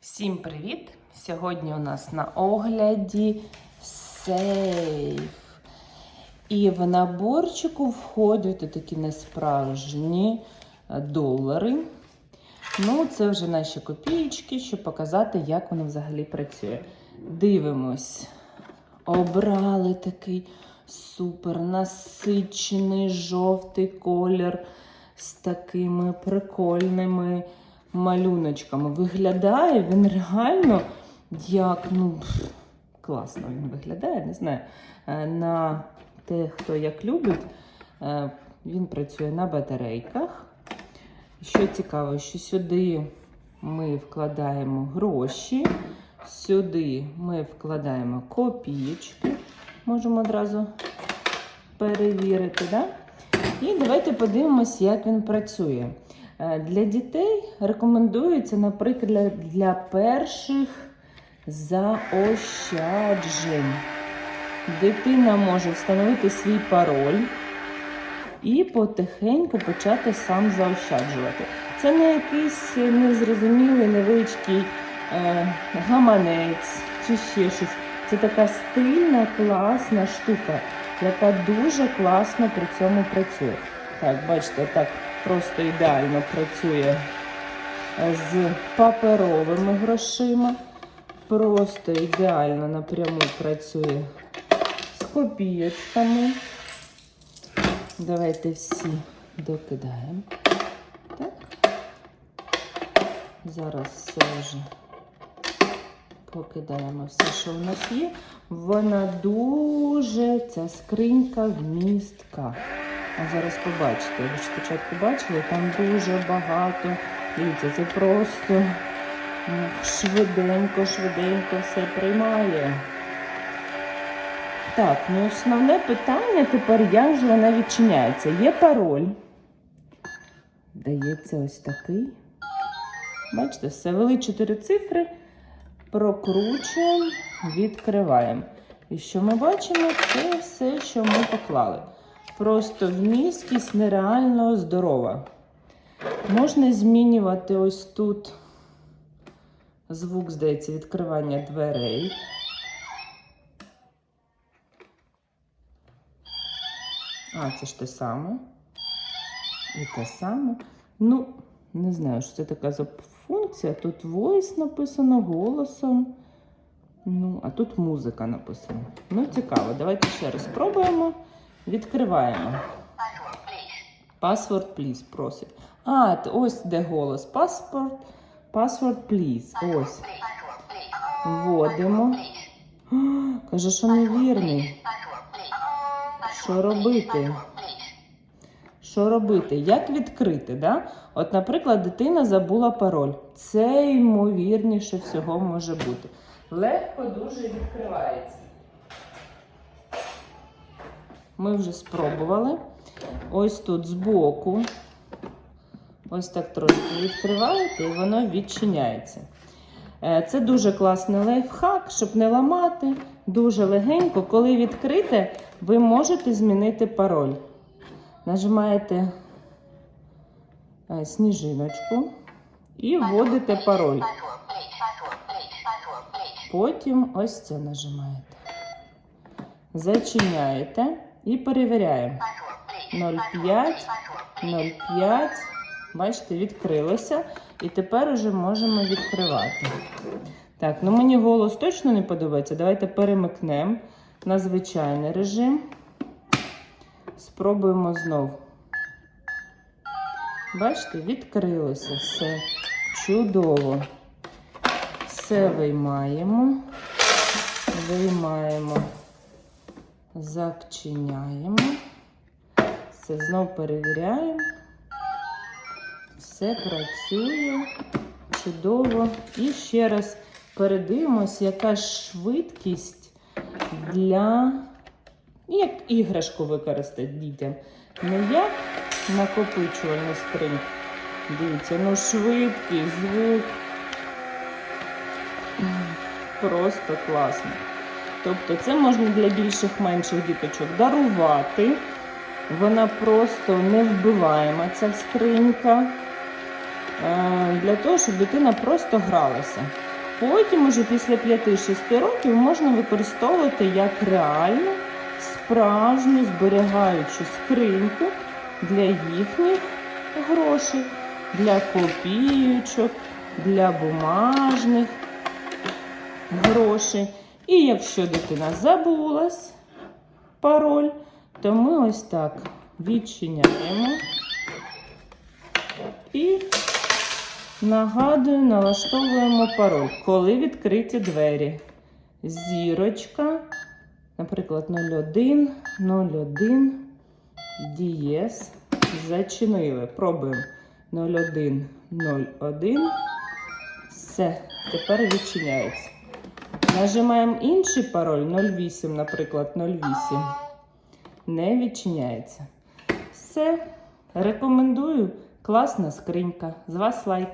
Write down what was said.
Всім привіт! Сьогодні у нас на огляді сейф. І в наборчику входять такі несправжні е, долари. Ну, це вже наші копієчки, щоб показати, як воно взагалі працює. Дивимось. Обрали такий супер насичений жовтий колір з такими прикольними малюночками. Виглядає він реально як, ну, класно він виглядає, не знаю. Е, На те, хто як любить, е, він працює на батарейках. Що цікаво, що сюди ми вкладаємо гроші, сюди ми вкладаємо копійки. Можемо одразу перевірити. Да? І давайте подивимось, як він працює. Е, Для дітей рекомендується, наприклад, для перших заощаджень. Дитина може встановити свій пароль і потихеньку почати сам заощаджувати. Це не якийсь незрозумілий невеличкий е, гаманець чи ще щось. Це така стильна, класна штука, яка дуже класно при цьому працює. Так, бачите, так просто ідеально працює е, з паперовими грошима. Просто ідеально напряму працює з копійочками. Давайте всі докидаємо. Так. Зараз все вже покидаємо все, що в нас є. Вона дуже, ця скринька вмістка. А зараз побачите, ви ж спочатку бачили, там дуже багато. Дивіться, це просто ну, швиденько, швиденько все приймає. Так, ну основне питання тепер, як же вона відчиняється. Є пароль. Дається ось такий. Бачите, все ввели 4 цифри, прокручуємо, відкриваємо. І що ми бачимо? Це все, що ми поклали. Просто вмісткість нереально здорова. Можна змінювати ось тут звук, здається, відкривання дверей. А, це ж те саме. І те саме. Ну, не знаю, що це така за функція. Тут voice написано голосом. Ну, а тут музика написана. Ну, цікаво. Давайте ще раз спробуємо. Відкриваємо. Password, please, просить. А, ось де голос. Паспорт. Password, please. Ось. Вводимо. Каже, що невірний. Що робити? Що робити? Як відкрити? Да? От, наприклад, дитина забула пароль. Це ймовірніше всього може бути. Легко дуже відкривається. Ми вже спробували. Ось тут збоку. Ось так трошки відкриваєте, і воно відчиняється. Е, Це дуже класний лайфхак, щоб не ламати. Дуже легенько. Коли відкрите, ви можете змінити пароль. Нажимаєте е, сніжиночку і вводите пароль. Потім ось це нажимаєте. Зачиняєте і перевіряємо. 0,5, 0,5. Бачите, відкрилося. І тепер уже можемо відкривати. Так, ну мені голос точно не подобається. Давайте перемикнемо на звичайний режим. Спробуємо знов. Бачите, відкрилося все. Чудово. Все виймаємо. Виймаємо. Зачиняємо. Все знов перевіряємо. Все працює чудово. І ще раз передивимось, яка швидкість для як іграшку використати дітям. Не як накопичувальну скриньку. Дивіться, ну швидкість, звук. Просто класно. Тобто це можна для більших менших діточок дарувати. Вона просто не вбиваєма, ця скринька. Е, Для того, щоб дитина просто гралася. Потім, уже після 5-6 років, можна використовувати як реальну, справжню зберігаючу скриньку для їхніх грошей, для копійочок, для бумажних грошей. І якщо дитина забулась пароль, то ми ось так відчиняємо і нагадую, налаштовуємо пароль, коли відкриті двері. Зірочка, наприклад, 01, 01, дієс. Зачинили. Пробуємо 01, 01. Все, тепер відчиняється. Нажимаємо інший пароль 08, наприклад, 08. Не відчиняється. Все. Рекомендую. Класна скринька. З вас лайк.